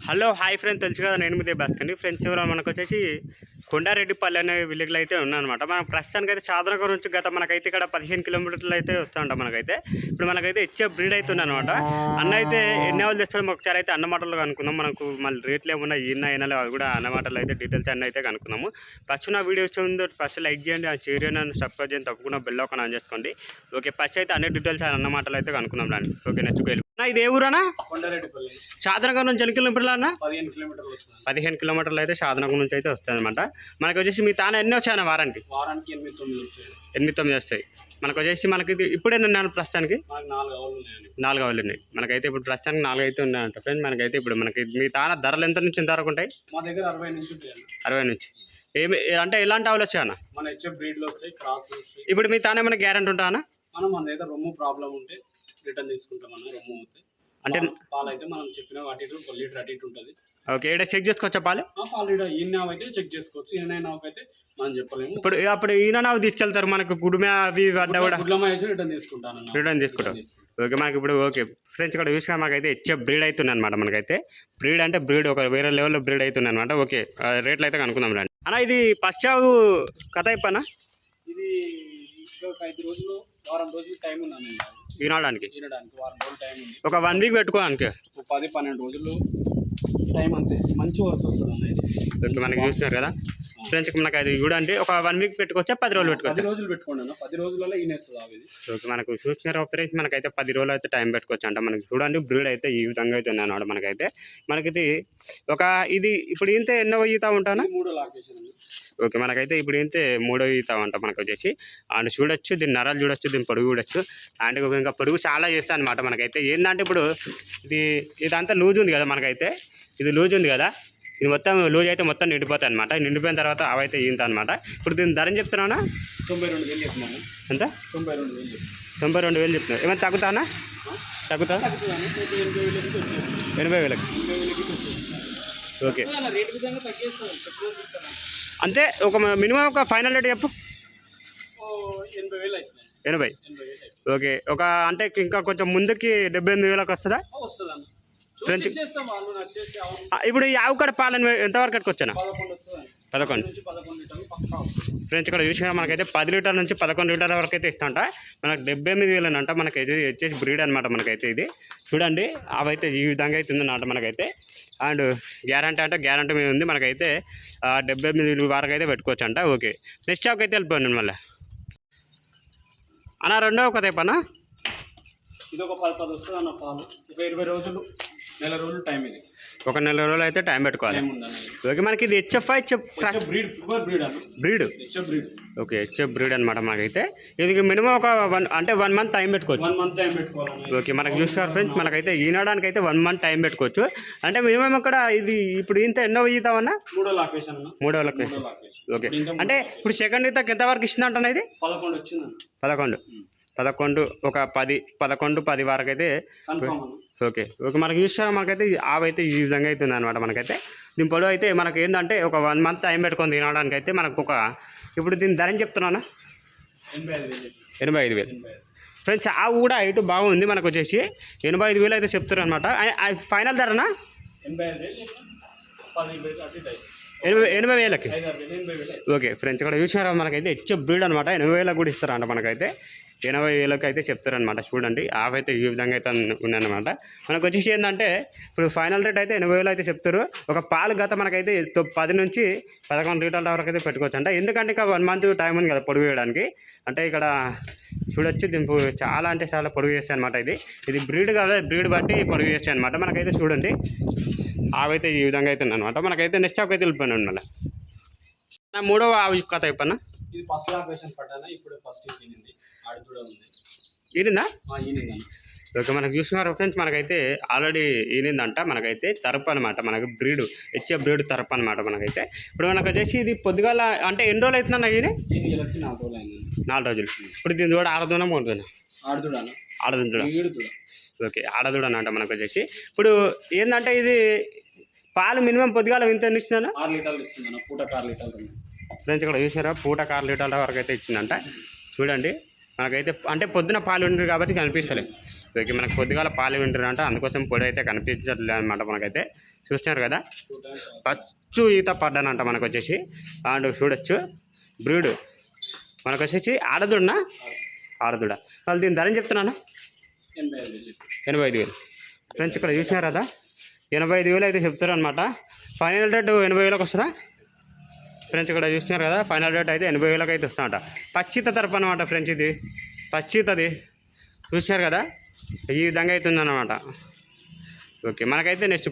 Hello hi friends తెలుసు కదా నేను మీదే బస్కండి ఫ్రెండ్స్ ఎవరో మనకు వచ్చేసి కొండారెడ్డిపల్లి అనే విలేజ్లో అయితే ఉన్నానమాట మనం ప్రస్తుతానికి అయితే చాదనగర్ నుంచి గత మనకైతే ఇక్కడ పదిహేను కిలోమీటర్లు అయితే వస్తుంటాం మనకైతే. ఇప్పుడు మనకైతే ఇచ్చే బ్రీడ్ అయితే ఉందన్నమాట. అన్న అయితే ఎన్ని అవర్లు తెస్తాడో ఒకసారి అయితే అన్న మాటలు కనుక్కుందాం. మనకు మళ్ళీ రేట్లు ఏమన్నా ఈయన అయినా అవి కూడా అన్న మాటలు అయితే డీటెయిల్స్ అన్నీ అయితే కనుక్కుందాము. ఫస్ట్ నా వీడియో ఉందో ఫస్ట్ లైక్ చేయండి ఆ షేర్ చేయండి అని సబ్స్క్రైబ్ చేయండి తప్పకుండా బెల్ ఒక ఆన్ చేసుకోండి. ఓకే ఫస్ట్ అయితే అన్ని డీటెయిల్స్ అన్న మాటలు అయితే కనుక్కుందాం రండి. ఓకే నెక్స్ట్ వెళ్ళి ఇది ఏ ఊరనా చాదనగర్ నుంచి ఎన్ని కిలోమీటర్లు అన్న? పదిహేను కిలోమీటర్లు వస్తుంది. పదిహేను కిలోమీటర్లు అయితే సాధనగర్ నుంచి అయితే వస్తుంది అనమాట మనకు వచ్చేసి మీ తాన ఎన్ని వచ్చాయన్న వారానికి? వారానికి ఎనిమిది తొమ్మిది వస్తాయి. ఎనిమిది తొమ్మిది వస్తాయి. మనకు వచ్చేసి మనకి ఇప్పుడే ఉన్నాను ప్రస్తుతానికి? నాలుగు అవర్లు ఉన్నాయి. మనకైతే ఇప్పుడు ప్రస్తుతానికి నాలుగు అయితే ఉన్నాయంట ఫ్రెండ్స్. మనకైతే ఇప్పుడు మనకి మీ తాన ధరలు ఎంత నుంచి ఎంత వరకు ఉంటాయి? మా దగ్గర అరవై నుంచి అరవై నుంచి. ఏమి అంటే ఎలాంటి ఆవులు వచ్చాయన్న మన హెచ్ఎఫ్ బ్రీడ్లు వస్తాయి క్రాస్ వస్తాయి. ఇప్పుడు మీ తానే ఏమైనా గ్యారెంటీ ఉంటా అన్న? మనం మన దగ్గర రొమ్ము ప్రాబ్లం ఉంటే రిటర్న్ తీసుకుంటాం అన్న రొమ్ము అవుతాయి అంటే పాలు అయితే మనం చెప్పిన వాటి లీటర్ అటు ఇటు ఉంటుంది. ఓకే ఇక్కడ చెక్ చేసుకోవచ్చా పాలు? లీటర్ ఈయన అయితే చెక్ చేసుకోవచ్చు ఈయన అయితే మనం చెప్పలేము. ఇప్పుడు అప్పుడు ఈయన నావు తీసుకెళ్తారు మనకు గుడిమే అవి అడ్డా కూడా? రిటర్న్ తీసుకుంటాను రిటర్న్ తీసుకుంటాం ఓకే మనకి ఇప్పుడు ఓకే ఫ్రెండ్స్ ఇక్కడ చూసినా మాకైతే హెచ్ఎ బ్రీడ్ అవుతుంది అనమాట మనకైతే. బ్రీడ్ అంటే బ్రీడ్ ఒక వేరే లెవెల్లో బ్రీడ్ అవుతుంది అనమాట ఓకే రేట్లు అయితే కనుక్కుందాం రండి. అన్న ఇది పశ్చావు కథ అయిపోయినా ఇది ఇంకా ఒక ఐదు రోజులు వారం రోజులు టైం ఉందండి వినడానికి తినడానికి వారం రోజులు టైం ఉంది. ఒక వన్ వీక్ పెట్టుకోవడానికి? పది పన్నెండు రోజులు. టైం అంతే. మంచి వర్క్ వస్తుంది అన్న ఇది. మనకి చూసినారు కదా? ఫ్రెండ్స్ మనకి అది చూడండి ఒక వన్ వీక్ పెట్టుకోవచ్చా పది రోజులు పది పెట్టుకోవచ్చా. రోజులు పెట్టుకోండి పది రోజులలో ఈనేస్తుంది అవి ఓకే మనకు చూసిన ఫ్రెండ్స్ మనకైతే పది రోజులు అయితే టైం పెట్టుకోవచ్చు అంట. మనకి చూడండి బ్రీడ్ అయితే ఈ విధంగా అయితే ఉంది అన్నమాట మనకైతే. మనకి ఒక ఇది ఇప్పుడు ఇంతే ఎన్నో ఈత ఉంటానా మూడో ఓకే మనకైతే ఇప్పుడు ఏంటే మూడో ఈత అంట మనకు వచ్చేసి. అండ్ చూడొచ్చు దీని నరాలు చూడొచ్చు దీని పొడుగు చూడొచ్చు. అండ్ ఇంకా పొడుగు చాలా చేస్తా అనమాట మనకైతే. ఏంటంటే ఇప్పుడు ఇది ఇదంతా లూజ్ ఉంది కదా మనకైతే. ఇది లూజ్ ఉంది కదా. ఇది మొత్తం లూజ్ అయితే మొత్తం నిండిపోతాయి అనమాట నిండిపోయిన తర్వాత అవైతే ఈంత అనమాట ఇప్పుడు దీని ధరని చెప్తున్నానా తొంభై రెండు వేలు చెప్తున్నాను. ఎంత? తొంభై రెండు వేలు తొంభై రెండు వేలు చెప్తున్నా. ఏమైనా తగ్గుతానా తగ్గుతా? ఎనభై వేలకి. ఓకే. అంతే ఒక మినిమం ఒక ఫైనల్ రేట్ చెప్పు. ఎనభై ఓకే. ఒక అంటే ఇంకా కొంచెం ముందుకి డెబ్బై ఎనిమిది వేలకు వస్తుందా? ఆ, ఇప్పుడు ఈ ఆవు కడ పాలను ఎంతవరకు కట్టుకొచ్చానా పదకొండు ఫ్రెండ్స్ ఇక్కడ చూసినా మనకైతే పది లీటర్ల నుంచి పదకొండు లీటర్ల వరకు అయితే ఇస్తాంట మనకు డెబ్బై ఎనిమిది వేలు అంట. మనకైతే వచ్చేసి బ్రీడ్ అనమాట మనకైతే ఇది. చూడండి అవైతే ఈ విధంగా అయితే ఉందన్నమాట మనకైతే. అండ్ గ్యారంటీ అంటే గ్యారంటీ మీద ఉంది. మనకైతే డెబ్బై ఎనిమిది వరకు అయితే పెట్టుకోవచ్చు అంట. ఓకే. నెక్స్ట్ షాప్కి అయితే వెళ్ళిపోయాను మళ్ళీ. అన్న రెండో ఒక తెప్పనా ఇది ఒక పది పది వస్తుంది అన్న పాలు. ఒక ఇరవై రోజులు. నెల రోజులు టైం ఇది. ఒక నెల రోజులు అయితే టైం పెట్టుకోవాలి. ఓకే మనకి ఇది HF HF breed breed breed breed okay HF breed అనమాట మనకైతే ఇది మినిమం ఒక వన్ అంటే వన్ మంత్ టైం పెట్టుకోవచ్చు. వన్ మంత్ టైం పెట్టుకోవాలన్న ఓకే మనకు చూస్తారు ఫ్రెండ్స్ మనకైతే ఈనడానికి అయితే వన్ మంత్ టైం పెట్టుకోవచ్చు. అంటే మినిమం ఇక్కడ ఇది ఇప్పుడు ఇంత ఎన్నో ఈతామన్నా? మూడో లాకేషన్ మూడో లొకేషన్ ఓకే. అంటే ఇప్పుడు సెకండ్ ఈతకి ఎంతవరకు ఇస్తుందంట ఇది? పదకొండు వచ్చిందన్న. పదకొండు. పదకొండు ఒక పది పదకొండు పది వరకు అయితే ఓకే. ఓకే మనకి చూస్తారా మనకైతే ఆవు అయితే ఈ విధంగా అయితే ఉందన్నమాట మనకైతే. దీని పొడవు అయితే మనకి ఏంటంటే ఒక వన్ మంత్ టైం పెట్టుకొని తినడానికి అయితే మనకు ఒక ఇప్పుడు దీని ధరని చెప్తున్నానా ఎనభై ఐదు వేలు. ఫ్రెండ్స్ ఆవు కూడా ఇటు బాగుంది మనకు వచ్చేసి. ఎనభై ఐదు వేలు అయితే చెప్తారు అనమాట ఫైనల్ ధరనా ఎనభై. ఎనభై వేలకి. ఓకే ఫ్రెండ్స్ ఇక్కడ చూసినారా మనకైతే హెచ్ బ్రీడ్ అనమాట ఎనభై వేలకు కూడా ఇస్తారంట మనకైతే. ఎనభై వేలకు అయితే చెప్తారనమాట చూడండి ఆఫ్ అయితే ఈ విధంగా అయితే ఉందన్నమాట మనకు వచ్చేసి ఏంటంటే ఇప్పుడు ఫైనల్ రేట్ అయితే ఎనభై వేలు అయితే చెప్తారు. ఒక పాలు గత మనకైతే తొ- పది నుంచి పదకొండు లీటర్ల వరకు అయితే పెట్టుకోవచ్చు అంట ఎందుకంటే ఇంకా వన్ మంత్ టైం ఉంది కదా పొడుగు వేయడానికి. అంటే ఇక్కడ చూడొచ్చు దీనికి చాలా అంటే చాలా పొడుగు చేస్తాయి అనమాట ఇది. ఇది బ్రీడ్ కదా బ్రీడ్ బట్టి పొడుగు చేస్తాయి అనమాట మనకైతే చూడండి ఆవైతే ఈ విధంగా అయితే ఉందన్నమాట. మనకైతే నెక్స్ట్ ఆకు అయితే మళ్ళీ. నా మూడవ ఆవు కథ చెప్పన్నా ఇది ఫస్ట్ లాకేషన్ పడ్డాన? ఇప్పుడు ఫస్ట్ ఈనింది ఆడి కూడా ఉంది. ఈనిందా? ఓకే మనకు చూస్తున్నారు ఫ్రెండ్స్ మనకైతే ఆల్రెడీ ఈనిందంట. మనకైతే తరపు అనమాట మనకు బ్రీడ్ హెచ్ఏ బ్రీడ్ తరపు అనమాట మనకైతే. ఇప్పుడు మనకు వచ్చేసి ఇది పొద్దుగాల అంటే ఎన్ని రోజులు అవుతుందన్న ఈయన ఎలక్కి నాలుగు రోజులు అయింది. నాలుగు రోజులు. ఇప్పుడు దీని కూడా ఆడదునా ఆడదుంటుడా ఈడుతుడా ఓకే ఆడదుడు అంట మనకు వచ్చేసి. ఇప్పుడు ఏంటంటే ఇది పాలు మినిమం పొద్దుగాల ఇంత ఇచ్చిందన్న ఆరు లీటర్లు ఇస్తుంది అన్న పూట ఆరు లీటర్లు ఫ్రెండ్స్ ఇక్కడ చూసారా? పూట కార్ లీటర్ల వరకు అయితే ఇచ్చిందంట. చూడండి. మనకైతే అంటే పొద్దున పాలు వింటారు కాబట్టి కనిపిస్తలే. ఓకే మనకు పొద్దుగాల పాలు వింటారు అంటే అందుకోసం పొడి అయితే కనిపించట్లేదు అనమాట మనకైతే. చూస్తున్నారు కదా? ఫస్ట్ ఈత పడ్డానంట మనకు వచ్చేసి అండ్ చూడొచ్చు. బ్రీడ్. మనకు వచ్చేసి ఆడదుడునా? ఆడదుడ. వాళ్ళు దీని ధరని చెప్తున్నాను? ఎనభై ఐదు వేలు. ఫ్రెండ్స్ ఇక్కడ చూసినారు కదా? ఎనభై ఐదు వేలు అయితే చెప్తారు అనమాట ఫైనల్ రేట్ ఎనభై వేలకు వస్తుందా? ఫ్రెండ్స్ ఇక్కడ చూస్తున్నారు కదా ఫైనల్ రేట్ అయితే ఎనభై వేలకు అయితే వస్తుందట. పచ్చిత తరపు అనమాట ఫ్రెండ్స్ ఇది. పచ్చితది. చూసినారు కదా? ఈ విధంగా అవుతుందన్నమాట ఓకే మనకైతే నెక్స్ట్